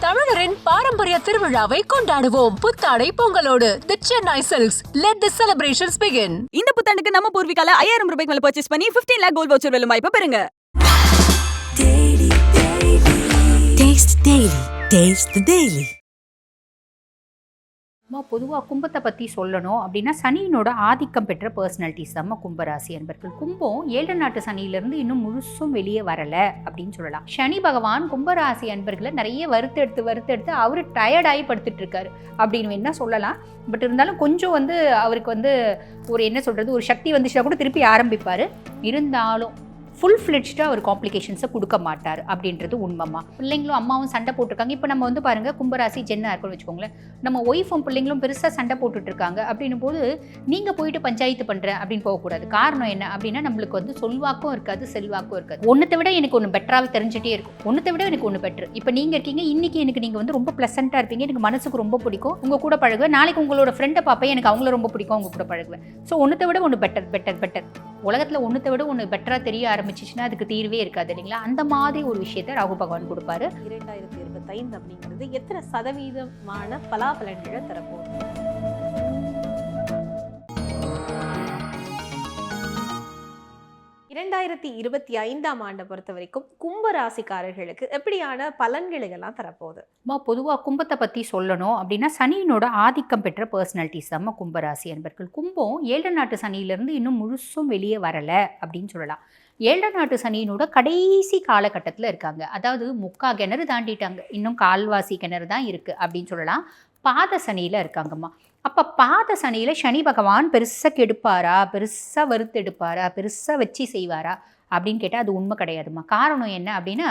தமிழரின் பாரம்பரிய திருவிழாவை கொண்டாடுவோம். புத்தாடை பொங்கலோடு. The Chennai silks let the celebrations begin இந்த புத்தாண்டுக்கு நம்ம பூர்விகால ஐயாயிரம் ரூபாய்க்கு மேல பர்ச்சேஸ் பண்ணி 15 லேக் கோல்ட் வவுச்சர் வெல்லும் வாய்ப்பு பெறுங்க. Taste Daily. Taste the Daily. நம்ம பொதுவாக கும்பத்தை பற்றி சொல்லணும் அப்படின்னா சனியினோட ஆதிக்கம் பெற்ற பர்சனாலிட்டிஸ் தான் கும்பராசி அன்பர்கள். கும்பம் ஏழு நாட்டு சனியிலேருந்து இன்னும் முழுசும் வெளியே வரலை அப்படின்னு சொல்லலாம். சனி பகவான் கும்பராசி அன்பர்களை நிறைய வறுத்தெடுத்து வறுத்தெடுத்து அவர் டயர்டாகி படுத்துட்டு இருக்காரு அப்படின்னு வேணா சொல்லலாம். பட் இருந்தாலும் கொஞ்சம் வந்து அவருக்கு வந்து ஒரு என்ன சொல்கிறது ஒரு சக்தி வந்துச்சுன்னா கூட திருப்பி ஆரம்பிப்பார். இருந்தாலும் ஃபுல் ஃப்ளெட்ஜாக அவர் காம்ப்ளிகேஷன்ஸை கொடுக்க மாட்டார் அப்படின்றது உண்மைமா பிள்ளைங்களும் அம்மாவும் சண்டை போட்டிருக்காங்க. இப்போ நம்ம வந்து பாருங்கள் கும்பராசி ஜென்னா இருக்குன்னு வச்சுக்கோங்களேன். நம்ம ஒய்ஃபும் பிள்ளைங்களும் பெருசாக சண்டை போட்டுட்ருக்காங்க. அப்படின்னும் போது நீங்கள் போயிட்டு பஞ்சாயத்து பண்ணுறேன் அப்படின்னு போகக்கூடாது. காரணம் என்ன அப்படின்னா நம்மளுக்கு வந்து சொல்வாக்கும் இருக்காது செல்வாக்கும் இருக்காது. ஒன்றத்தை விட எனக்கு ஒன்று பெட்டராக தெரிஞ்சுட்டே இருக்கும். ஒன்றத்தை விட எனக்கு ஒன்று பெட்ரு இப்போ நீங்கள் இருக்கீங்க இன்னைக்கு எனக்கு நீங்கள் வந்து ரொம்ப ப்ளசண்ட்டாக இருப்பீங்க. எனக்கு மனசுக்கு ரொம்ப பிடிக்கும். உங்கள் கூட பழகுவேன். நாளைக்கு உங்களோட ஃப்ரெண்டை பார்ப்பேன். எனக்கு அவங்கள ரொம்ப பிடிக்கும் உங்க கூட பழகுவேன். ஸோ ஒன்றத்தை விட ஒன்று பெட்டர் பெட்டர் பெட்டர் உலகத்தில் ஒன்றத்தை விட ஒன்று பெட்டராக தெரிய ஆரம்பிச்சிச்சுன்னா அதுக்கு தீர்வே இருக்காது இல்லைங்களா? அந்த மாதிரி ஒரு விஷயத்தை ராகு பகவான் கொடுப்பாரு. இரண்டாயிரத்தி இருபத்தைந்து அப்படிங்கிறது எத்தனை சதவீதமான பலாபலன்களை தரப்போகுது? இரண்டாயிரத்தி இருபத்தி ஐந்தாம் ஆண்டை பொறுத்த வரைக்கும் கும்ப ராசிக்காரர்களுக்கு எப்படியான பலன்களை எல்லாம் தரப்போகுது? அம்மா பொதுவாக கும்பத்தை பற்றி சொல்லணும் அப்படின்னா சனியினோட ஆதிக்கம் பெற்ற பர்சனாலிட்டிஸ் தான் கும்பராசி அன்பர்கள். கும்பம் ஏழு நாட்டு சனியிலேருந்து இன்னும் முழுசும் வெளியே வரலை அப்படின்னு சொல்லலாம். ஏழை நாட்டு சனியினோட கடைசி காலகட்டத்தில் இருக்காங்க. அதாவது முக்கா கிணறு தாண்டிட்டாங்க. இன்னும் கால்வாசி கிணறு தான் இருக்குது அப்படின்னு சொல்லலாம். பாத சனியில் இருக்காங்கம்மா. அப்போ பாத சனியில் சனி பகவான் பெருசாக கெடுப்பாரா? பெருசாக வறுத்தெடுப்பாரா பெருசாக வச்சு செய்வாரா? அப்படின்னு கேட்டால் அது உண்மை கிடையாதும்மா. காரணம் என்ன அப்படின்னா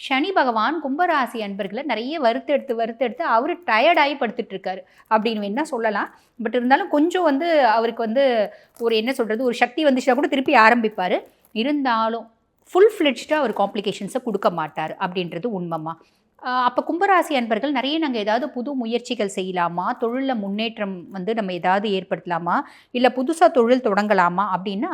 சனி பகவான் கும்பராசி அன்பர்களை நிறைய வறுத்தெடுத்து வறுத்தெடுத்து அவர் டயர்டாகி படுத்துட்டு இருக்காரு அப்படின்னு வேணால் சொல்லலாம். பட் இருந்தாலும் கொஞ்சம் வந்து அவருக்கு வந்து ஒரு என்ன சொல்கிறது ஒரு சக்தி வந்துச்சுன்னா கூட திருப்பி ஆரம்பிப்பார். இருந்தாலும் ஃபுல் ஃப்ளெட்ஜாக அவர் காம்ப்ளிகேஷன்ஸை கொடுக்க மாட்டார் அப்படின்றது உண்மைம்மா. அப்போ கும்பராசி அன்பர்கள் நிறைய நாங்கள் ஏதாவது புது முயற்சிகள் செய்யலாமா? தொழிலில் முன்னேற்றம் வந்து நம்ம ஏதாவது ஏற்படுத்தலாமா? இல்லை புதுசாக தொழில் தொடங்கலாமா? அப்படின்னா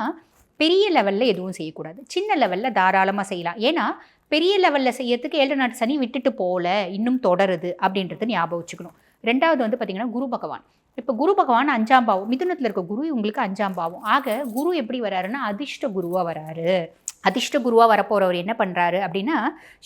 பெரிய லெவலில் எதுவும் செய்யக்கூடாது. சின்ன லெவலில் தாராளமாக செய்யலாம். ஏன்னா பெரிய லெவலில் செய்யறதுக்கு ஏழு நாட்டு சனி விட்டுட்டு போகல இன்னும் தொடருது அப்படின்றது ஞாபகம் வச்சுக்கணும். ரெண்டாவது வந்து பார்த்திங்கன்னா குரு பகவான். இப்போ குரு பகவான் அஞ்சாம் பாவம். மிதுனத்தில் இருக்க குரு உங்களுக்கு அஞ்சாம் பாவம். ஆக குரு எப்படி வராருன்னா அதிர்ஷ்ட குருவாக வராரு. அதிர்ஷ்ட குருவாக வரப்போகிறவர் என்ன பண்ணுறாரு அப்படின்னா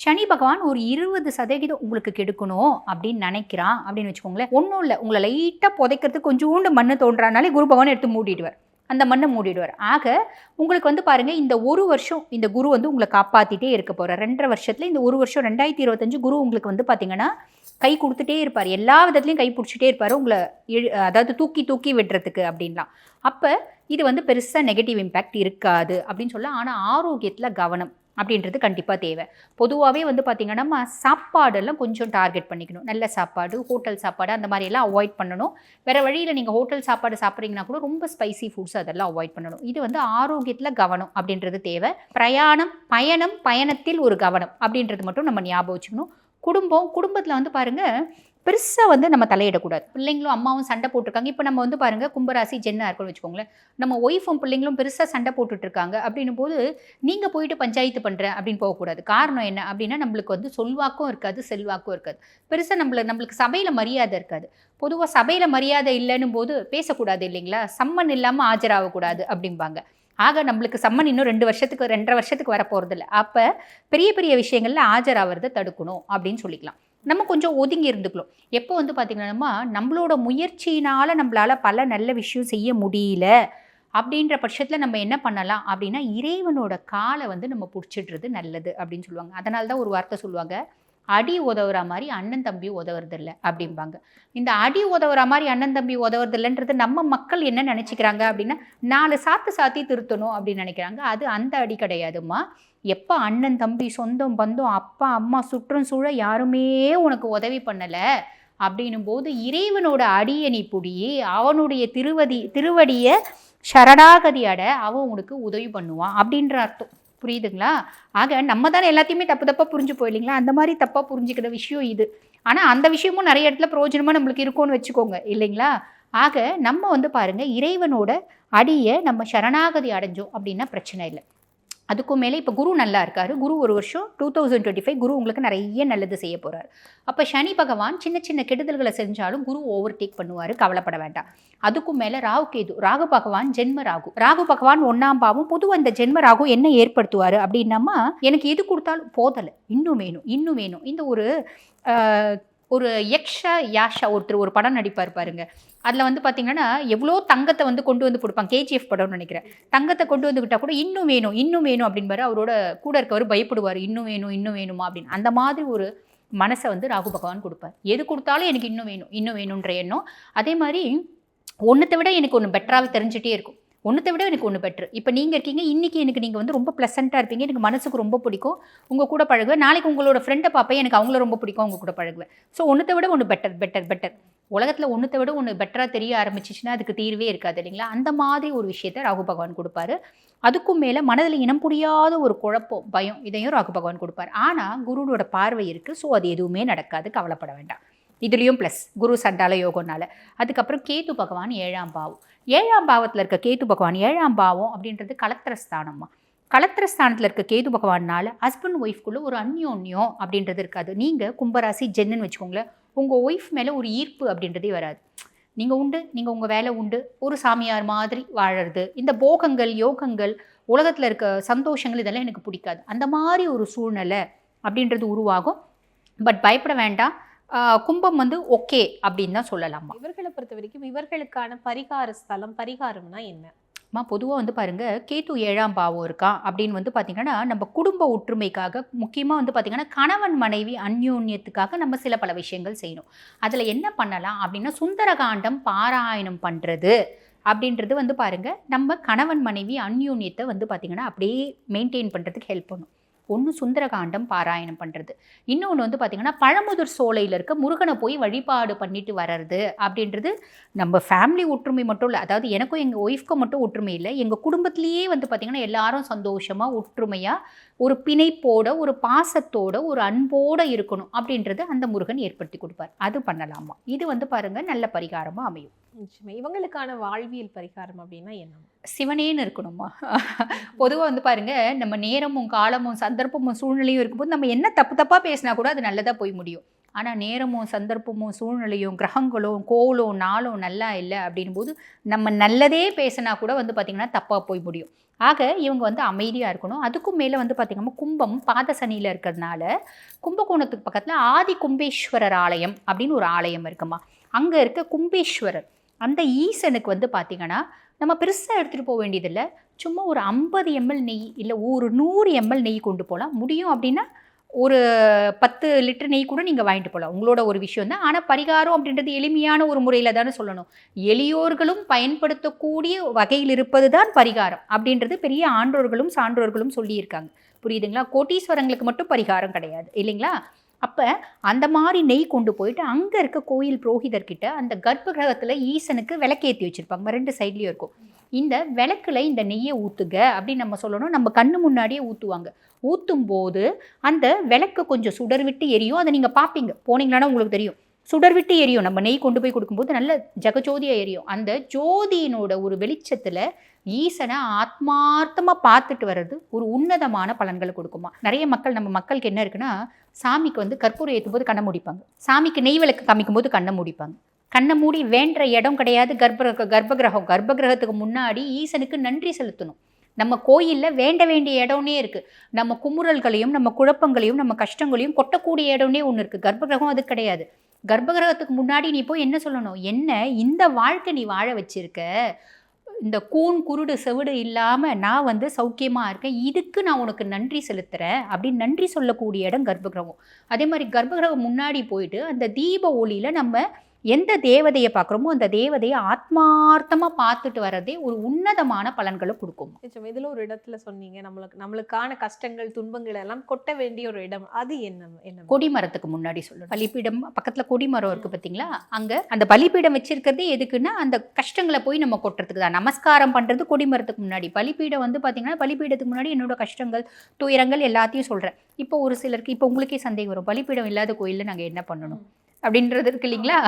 சனி பகவான் ஒரு இருபது சதவீதம் உங்களுக்கு கெடுக்கணும் அப்படின்னு நினைக்கிறான் அப்படின்னு வச்சுக்கோங்களேன். ஒன்றும் இல்லை. உங்களை லைட்டாக புதைக்கிறதுக்கு கொஞ்சோண்டு மண்ணு தோன்றானாலே குரு பகவான் எடுத்து மூடிடுவார். அந்த மண்ணை மூடிடுவார். ஆக உங்களுக்கு வந்து பாருங்கள் இந்த ஒரு வருஷம் இந்த குரு வந்து உங்களை காப்பாற்றிட்டே இருக்க போகிறார் ரெண்டரை வருஷத்தில் இந்த ஒரு வருஷம் ரெண்டாயிரத்தி இருபத்தஞ்சு குரு உங்களுக்கு வந்து பார்த்திங்கன்னா கை கொடுத்துட்டே இருப்பார். எல்லா விதத்துலையும் கை பிடிச்சிட்டே இருப்பார் உங்களை அதாவது தூக்கி தூக்கி விடுறதுக்கு அப்படின்லாம். அப்போ இது வந்து பெருசாக நெகட்டிவ் இம்பேக்ட் இருக்காது அப்படின்னு சொல்ல ஆனால் ஆரோக்கியத்தில் கவனம். அப்படின்றது கண்டிப்பாக தேவை. பொதுவாகவே வந்து பார்த்திங்கன்னா நம்ம சாப்பாடெல்லாம் கொஞ்சம் டார்கெட் பண்ணிக்கணும். நல்ல சாப்பாடு ஹோட்டல் சாப்பாடு அந்த மாதிரியெல்லாம் அவாய்ட் பண்ணணும். வேறு வழியில் நீங்கள் ஹோட்டல் சாப்பாடு சாப்பிட்றீங்கன்னா கூட ரொம்ப ஸ்பைசி ஃபுட்ஸ் அதெல்லாம் அவாய்ட் பண்ணணும். இது வந்து ஆரோக்கியத்தில் கவனம் அப்படின்றது தேவை. பிரயாணம் பயணம் பயணத்தில் ஒரு கவனம் அப்படின்றது மட்டும் நம்ம ஞாபகம் வச்சுக்கணும். குடும்பம் குடும்பத்தில் வந்து பாருங்கள் பெருசாக வந்து நம்ம தலையிடக்கூடாது. பிள்ளைங்களும் அம்மாவும் சண்டை போட்டிருக்காங்க. இப்போ நம்ம வந்து பாருங்கள் கும்பராசி ஜென்னா இருக்குன்னு வச்சுக்கோங்களேன். நம்ம ஒய்ஃபும் பிள்ளைங்களும் பெருசாக சண்டை போட்டுட்ருக்காங்க. அப்படின்னும் போது நீங்கள் போயிட்டு பஞ்சாயத்து பண்ணுறேன் அப்படின்னு போகக்கூடாது. காரணம் என்ன அப்படின்னா நம்மளுக்கு வந்து சொல்வாக்கும் இருக்காது செல்வாக்கும் இருக்காது. பெருசாக நம்மளை நம்மளுக்கு சபையில் மரியாதை இருக்காது. பொதுவாக சபையில் மரியாதை இல்லைன்னும் போது பேசக்கூடாது இல்லைங்களா? சம்மன் இல்லாமல் ஆஜராகக்கூடாது அப்படிம்பாங்க. ஆக நம்மளுக்கு சம்மன் இன்னும் ரெண்டு வருஷத்துக்கு ரெண்டரை வருஷத்துக்கு வர போகிறதில்ல அப்போ பெரிய பெரிய விஷயங்களில் ஆஜராகிறத தடுக்கணும் அப்படின்னு சொல்லிக்கலாம். நம்ம கொஞ்சம் ஒதுங்கி இருந்துக்கலாம் எப்போ வந்து பார்த்திங்கன்னா நம்மளோட முயற்சியினால் நம்மளால் பல நல்ல விஷயம் செய்ய முடியல அப்படின்ற பட்சத்தில் நம்ம என்ன பண்ணலாம் அப்படின்னா இறைவனோட காலை வந்து நம்ம பிடிச்சிடுறது நல்லது அப்படின்னு சொல்லுவாங்க. அதனால தான் ஒரு வார்த்தை சொல்லுவாங்க அடி உதவுற மாதிரி அண்ணன் தம்பி உதவுறதில்ல அப்படிம்பாங்க. இந்த அடி உதவுற மாதிரி அண்ணன் தம்பி உதவுறதில்லைன்றது நம்ம மக்கள் என்ன நினச்சிக்கிறாங்க அப்படின்னா நாலு சாத்து சாத்தி திருத்தணும் அப்படின்னு நினைக்கிறாங்க. அது அந்த அடி கிடையாதும்மா. எப்போ அண்ணன் தம்பி சொந்தம் பந்தம் அப்பா அம்மா சுற்றம் சூழ யாருமே உனக்கு உதவி பண்ணலை அப்படின்னும் போது இறைவனோட அடியை நீ புடி அவனுடைய திருவதி திருவடியை சரணாகதி அட அவன் உனக்கு உதவி பண்ணுவான் அப்படின்ற அர்த்தம். புரியுதுங்களா? ஆக நம்ம தானே எல்லாத்தையுமே தப்பு தப்பாக புரிஞ்சு போயில்லைங்களா அந்த மாதிரி தப்பாக புரிஞ்சுக்கிற விஷயம் இது. ஆனால் அந்த விஷயமும் நிறைய இடத்துல பிரயோஜனமாக நம்மளுக்கு இருக்கும்னு வச்சுக்கோங்க இல்லைங்களா? ஆக நம்ம வந்து பாருங்கள் இறைவனோட அடியை நம்ம சரணாகதி அடைஞ்சோம் அப்படின்னா பிரச்சனை இல்லை. அதுக்கும் மேலே இப்போ குரு நல்லா இருக்காரு. குரு ஒரு வருஷம் two thousand twenty five Guru உங்களுக்கு நிறைய நல்லது செய்ய போகிறார் அப்போ சனி பகவான் சின்ன சின்ன கெடுதல்களை செஞ்சாலும் குரு ஓவர் டேக் பண்ணுவார். கவலைப்பட வேண்டாம். அதுக்கும் மேலே ராகு கேது ராகு பகவான் ஜென்ம ராகு. ராகு பகவான் ஒன்றாம் பாவம் பொதுவாக இந்த ஜென்ம ராகு என்ன ஏற்படுத்துவார் அப்படின்னம்மா எனக்கு எது கொடுத்தாலும் போதலை இன்னும் வேணும் இன்னும் வேணும். இந்த ஒரு ஒரு யக்ஷ யாஷா ஒருத்தர் ஒரு படம் நடிப்பார் பாருங்க. அதில் வந்து பார்த்தீங்கன்னா எவ்வளோ தங்கத்தை வந்து கொண்டு வந்து கொடுப்பாங்க. கேஜிஎஃப் படம்னு நினைக்கிறேன். தங்கத்தை கொண்டு வந்து விட்டால் கூட இன்னும் வேணும் இன்னும் வேணும் அப்படின்பாரு. அவரோட கூட இருக்கவர் பயப்படுவார். இன்னும் வேணும் இன்னும் வேணுமா அப்படின்னு. அந்த மாதிரி ஒரு மனசை வந்து ராகு பகவான் கொடுப்பார். எது கொடுத்தாலும் எனக்கு இன்னும் வேணும் இன்னும் வேணுன்ற எண்ணம். அதே மாதிரி ஒன்றத்தை விட எனக்கு ஒன்று பெட்டராக தெரிஞ்சுட்டே இருக்கும். ஒன்றத்தை விட எனக்கு ஒன்று பெட்ரு இப்போ நீங்கள் இருக்கீங்க இன்றைக்கி எனக்கு நீங்கள் வந்து ரொம்ப ப்ளசண்ட்டாக இருப்பீங்க. எனக்கு மனசுக்கு ரொம்ப பிடிக்கும். உங்கள் கூட பழகுவேன். நாளைக்கு உங்களோட ஃப்ரெண்டை பார்ப்பேன். எனக்கு அவங்கள ரொம்ப பிடிக்கும் அவங்க கூட பழகுவேன். ஸோ ஒன்றத்தை விட ஒன்று பெட்டர் பெட்டர் பெட்டர் உலகத்தில் ஒன்றுத்தை விட ஒன்று பெட்டராக தெரிய ஆரம்பிச்சிச்சுன்னா அதுக்கு தீர்வே இருக்காது இல்லைங்களா? அந்த மாதிரி ஒரு விஷயத்தை ராகு பகவான் கொடுப்பாரு. அதுக்கும் மேலே மனதில் இனம் புரியாத ஒரு குழப்பம் பயம் இதையும் ராகு பகவான் கொடுப்பார். ஆனால் குருவோட பார்வை இருக்குது ஸோ அது எதுவுமே நடக்காது. கவலைப்பட வேண்டாம். இதுலேயும் ப்ளஸ் குரு சண்டால யோகம்னால. அதுக்கப்புறம் கேது பகவான் ஏழாம் பாவம். ஏழாம் பாவத்தில் இருக்க கேது பகவான் ஏழாம் பாவம் அப்படின்றது கலத்திரஸ்தானம்மா கலத்திரஸ்தானத்தில் இருக்க கேது பகவான்னால ஹஸ்பண்ட் ஒய்ஃப்குள்ளே ஒரு அந்யோன்யம் அப்படின்றது இருக்காது. நீங்கள் கும்பராசி ஜென்னுன்னு வச்சுக்கோங்களேன். உங்கள் ஒய்ஃப் மேலே ஒரு ஈர்ப்பு அப்படின்றதே வராது. நீங்கள் உண்டு நீங்கள் உங்கள் வேலை உண்டு ஒரு சாமியார் மாதிரி வாழறது இந்த போகங்கள் யோகங்கள் உலகத்தில் இருக்க சந்தோஷங்கள் இதெல்லாம் எனக்கு பிடிக்காது. அந்த மாதிரி ஒரு சூழ்நிலை அப்படின்றது உருவாகும். பட் பயப்பட வேண்டாம். கும்பம் வந்து ஓகே அப்படின்னு தான் சொல்லலாமா? இவர்களை பொறுத்த வரைக்கும் இவர்களுக்கான பரிகார ஸ்தலம் பரிகாரம்னா என்ன? அம்மா பொதுவாக வந்து பாருங்க கேத்து ஏழாம் பாவம் இருக்கான் அப்படின்னு வந்து பார்த்தீங்கன்னா நம்ம குடும்ப ஒற்றுமைக்காக முக்கியமாக வந்து பார்த்தீங்கன்னா கணவன் மனைவி அந்யோன்யத்துக்காக நம்ம சில பல விஷயங்கள் செய்யணும். அதில் என்ன பண்ணலாம் அப்படின்னா சுந்தரகாண்டம் பாராயணம் பண்ணுறது அப்படின்றது வந்து பாருங்கள் நம்ம கணவன் மனைவி அந்யோன்யத்தை வந்து பார்த்தீங்கன்னா அப்படியே மெயின்டைன் பண்ணுறதுக்கு ஹெல்ப் பண்ணும். ஒன்று சுந்தரகாண்டம் பாராயணம் பண்ணுறது இன்னொன்று வந்து பார்த்திங்கன்னா பழமுதிர் சோலையில் இருக்க முருகனை போய் வழிபாடு பண்ணிட்டு வர்றது அப்படின்றது நம்ம ஃபேமிலி ஒற்றுமை மட்டும் இல்லை. அதாவது எனக்கும் எங்கள் ஒய்ஃப்க்கும் மட்டும் ஒற்றுமை இல்லை. எங்கள் குடும்பத்திலேயே வந்து பார்த்திங்கன்னா எல்லாரும் சந்தோஷமாக ஒற்றுமையாக ஒரு பிணைப்போட ஒரு பாசத்தோட ஒரு அன்போட இருக்கணும் அப்படின்றது அந்த முருகன் ஏற்படுத்தி கொடுப்பார். அது பண்ணலாமா? இது வந்து பாருங்கள் நல்ல பரிகாரமாக அமையும். இவங்களுக்கான வாழ்வியல் பரிகாரம் அப்படின்னா என்ன? சிவனேன்னு இருக்கணுமா? பொதுவாக வந்து பாருங்க நம்ம நேரமும் காலமும் சந்தர்ப்பமும் சூழ்நிலையும் இருக்கும்போது நம்ம என்ன தப்பு தப்பாக பேசினா கூட அது நல்லதாக போய் முடியும். ஆனால் நேரமும் சந்தர்ப்பமும் சூழ்நிலையும் கிரகங்களும் கோலும் நாளும் நல்லா இல்லை அப்படின் போது நம்ம நல்லதே பேசினா கூட வந்து பார்த்திங்கன்னா தப்பாக போய் முடியும். ஆக இவங்க வந்து அமைதியாக இருக்கணும். அதுக்கும் மேலே வந்து பார்த்திங்கன்னா கும்பம் பாதசனியில் இருக்கிறதுனால கும்பகோணத்துக்கு பக்கத்தில் ஆதி கும்பேஸ்வரர் ஆலயம் அப்படின்னு ஒரு ஆலயம் இருக்குமா? அங்கே இருக்க கும்பேஸ்வரர். அந்த ஈசனுக்கு வந்து பார்த்திங்கன்னா நம்ம பெருசாக எடுத்துகிட்டு போக வேண்டியதில்லை. சும்மா ஒரு ஐம்பது எம்எல் நெய் இல்லை ஒரு நூறு எம்எல் நெய் கொண்டு போகலாம் முடியும் அப்படின்னா ஒரு பத்து லிட்டர் நெய் கூட நீங்கள் வாங்கிட்டு போகலாம் உங்களோட ஒரு விஷயம் தான். ஆனால் பரிகாரம் அப்படின்றது எளிமையான ஒரு முறையில் தானே சொல்லணும். எளியோர்களும் பயன்படுத்தக்கூடிய வகையில் இருப்பது தான் பரிகாரம் அப்படின்றது பெரிய ஆன்றோர்களும் சான்றோர்களும் சொல்லியிருக்காங்க. புரியுதுங்களா? கோட்டீஸ்வரங்களுக்கு மட்டும் பரிகாரம் கிடையாது. இல்லைங்களா? அப்போ அந்த மாதிரி நெய் கொண்டு போயிட்டு அங்கே இருக்க கோயில் புரோகிதர்கிட்ட அந்த கர்ப்ப கிரகத்தில் ஈசனுக்கு விளக்கேற்றி வச்சுருப்பாங்க. ரெண்டு சைட்லேயும் இருக்கும். இந்த விளக்குல இந்த நெய்யை ஊற்றுக அப்படின்னு நம்ம சொல்லணும். நம்ம கண்ணு முன்னாடியே ஊற்றுவாங்க ஊற்றும் போது அந்த விளக்கு கொஞ்சம் சுடர் விட்டு எரியும். அதை நீங்கள் பார்ப்பீங்க போனீங்களான்னா உங்களுக்கு தெரியும். சுடர் விட்டு எரியும். நம்ம நெய் கொண்டு போய் கொடுக்கும்போது நல்ல ஜெகஜோதியாக எரியும். அந்த ஜோதியினோட ஒரு வெளிச்சத்தில் ஈசனை ஆத்மார்த்தமாக பார்த்துட்டு வர்றது ஒரு உன்னதமான பலன்களை கொடுக்குமா. நிறைய மக்கள் நம்ம மக்களுக்கு என்ன இருக்குன்னா சாமிக்கு வந்து கற்பூரம் ஏற்றும் போது கண்ணை முடிப்பாங்க. சாமிக்கு நெய் விளக்கு காமிக்கும் போது கண்ணை முடிப்பாங்க. கண்ணை மூடி வேண்ட இடம் கிடையாது கர்ப்ப கர்ப்பகிரகம் கர்ப்பகிரகத்துக்கு முன்னாடி ஈசனுக்கு நன்றி செலுத்தணும். நம்ம கோயிலில் வேண்ட வேண்டிய இடம்னே இருக்குது நம்ம குமுறல்களையும் நம்ம குழப்பங்களையும் நம்ம கஷ்டங்களையும் கொட்டக்கூடிய இடம்னே ஒன்று இருக்குது கர்ப்பகிரகம் அது கிடையாது. கர்ப்பகிரகத்துக்கு முன்னாடி நீ போய் என்ன சொல்லணும்? என்ன இந்த வாழ்க்கை நீ வாழ வச்சிருக்க? இந்த கூன் குருடு செவிடு இல்லாமல் நான் வந்து சௌக்கியமாக இருக்கேன். இதுக்கு நான் உனக்கு நன்றி செலுத்துகிறேன் அப்படின்னு நன்றி சொல்லக்கூடிய இடம் கர்ப்பகிரகம் அதே மாதிரி கர்ப்பகிரகம் முன்னாடி போயிட்டு அந்த தீப ஒளியில் நம்ம எந்த தேவதையை பார்க்குறோமோ அந்த தேவதையை ஆத்மார்த்தமாக பார்த்துட்டு வர்றதே ஒரு உன்னதமான பலன்களை கொடுக்கும். நிச்சயம். இதுல ஒரு இடத்துல சொன்னீங்க நம்மளுக்கு நம்மளுக்கான கஷ்டங்கள் துன்பங்கள் எல்லாம் கொட்ட வேண்டிய ஒரு இடம். அது என்ன என்ன கொடிமரத்துக்கு முன்னாடி சொல்லணும். பலிப்பீடம் பக்கத்தில் கொடிமரம் இருக்குது பார்த்தீங்களா அங்கே அந்த பலிப்பீடம் வச்சிருக்கிறதே எதுக்குன்னா அந்த கஷ்டங்களை போய் நம்ம கொட்டுறதுக்கு தான். நமஸ்காரம் பண்ணுறது கொடிமரத்துக்கு முன்னாடி. பலிப்பீடம் வந்து பார்த்தீங்கன்னா பலிப்பீடத்துக்கு முன்னாடி என்னோட கஷ்டங்கள் துயரங்கள் எல்லாத்தையும் சொல்கிறேன் இப்போ ஒரு சிலருக்கு இப்போ உங்களுக்கே சந்தேகம் வரும். பலிப்பீடம் இல்லாத கோயிலில் நாங்கள் என்ன பண்ணணும்? அப்படின்றது இருக்கு இல்லைங்களா?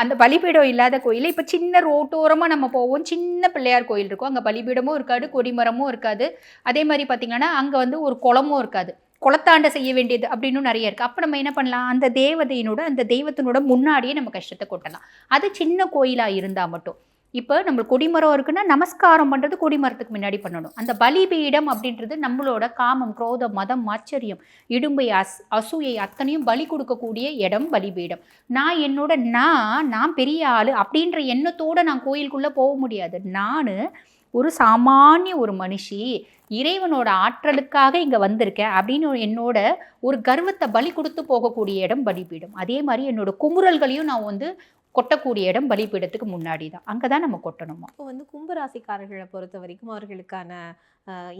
அந்த பலிபீடம் இல்லாத கோயில் இப்போ சின்ன ரோட்டோரமாக நம்ம போவோம். சின்ன பிள்ளையார் கோயில் இருக்கும். அங்கே பலிபீடமும் இருக்காது கொடிமரமும் இருக்காது. அதே மாதிரி பார்த்தீங்கன்னா அங்கே வந்து ஒரு குளமும் இருக்காது. குளத்தாண்ட செய்ய வேண்டியது அப்படின்னு நிறைய இருக்குது அப்போ நம்ம என்ன பண்ணலாம்? அந்த தேவதையினோட அந்த தெய்வத்தினோட முன்னாடியே நம்ம கஷ்டத்தை கொட்டலாம். அது சின்ன கோயிலாக இருந்தால் மட்டும். இப்போ நம்மளுக்கு கொடிமரம் இருக்குன்னா நமஸ்காரம் பண்ணுறது கொடிமரத்துக்கு முன்னாடி பண்ணணும். அந்த பலிபீடம் அப்படின்றது நம்மளோட காமம் குரோதம் மதம் ஆச்சரியம் இடும்பை அஸ் அசூயை அத்தனையும் பலி கொடுக்கக்கூடிய இடம் பலிபீடம். நான் என்னோட நான் நான் பெரிய ஆள் அப்படின்ற எண்ணத்தோடு நான் கோயிலுக்குள்ளே போக முடியாது. நான் ஒரு சாமானிய ஒரு மனுஷி இறைவனோட ஆற்றலுக்காக இங்கே வந்திருக்கேன் அப்படின்னு என்னோட ஒரு கர்வத்தை பலி கொடுத்து போகக்கூடிய இடம் பலிபீடம். அதே மாதிரி என்னோட குமுறல்களையும் நான் வந்து கொட்டக்கூடிய இடம் பலிபீடத்துக்கு முன்னாடி தான் அங்கே தான் நம்ம கொட்டணுமா? இப்போ வந்து கும்பராசிக்காரர்களை பொறுத்த வரைக்கும் அவர்களுக்கான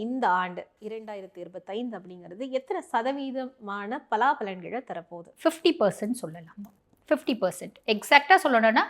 இந்த ஆண்டு இரண்டாயிரத்தி இருபத்தைந்து அப்படிங்கிறது எத்தனை சதவீதமான பலாபலன்களை தரப்போகுது? ஃபிஃப்டி பர்சன்ட் சொல்லலாமா. ஃபிஃப்டி பர்சன்ட் எக்ஸாக்டாக சொல்லணும்னா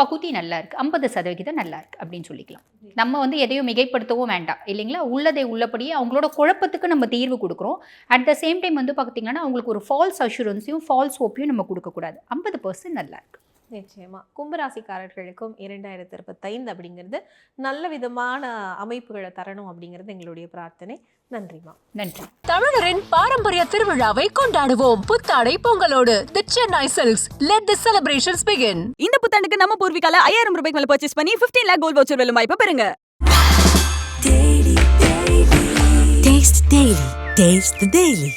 பகுதி நல்லா இருக்குது ஐம்பது சதவிகிதம் நல்லா இருக்குது அப்படின்னு சொல்லிக்கலாம். நம்ம வந்து எதையும் மிகைப்படுத்தவும் வேண்டாம். இல்லைங்களா? உள்ளதை உள்ளபடியே அவங்களோட குழப்பத்துக்கு நம்ம தீர்வு கொடுக்குறோம். அட் த சேம் டைம் வந்து பார்த்திங்கன்னா அவங்களுக்கு ஒரு ஃபால்ஸ் அஷூரன்ஸையும் ஃபால்ஸ் ஹோப்பையும் நம்ம கொடுக்கக்கூடாது. ஐம்பது பர்சன்ட் நல்லா இருக்கு. நிச்சயமா. கும்பராசிக்காரர்களுக்கும் இரண்டாயிரத்தி இருபத்தைந்து அப்படிங்கிறது நல்ல விதமான அமைப்புகளை தரணும் அப்படிங்கிறது எங்களுடைய பிரார்த்தனை. நன்றிமா நன்றி. தமிழரின் பாரம்பரிய திருவிழாவை கொண்டாடுவோம். புத்தாடை பொங்கலோடு. The Chennai silks let the celebrations begin இந்த புத்தாண்டுக்கு நம்ம பூர்விகால ஐயாயிரம் ரூபாய்க்கு மேல பர்ச்சேஸ் பண்ணி 15 லேக் கோல்ட் வவுச்சர் வெல்லும் வாய்ப்பை பெறுங்க. Daily. Taste the Daily.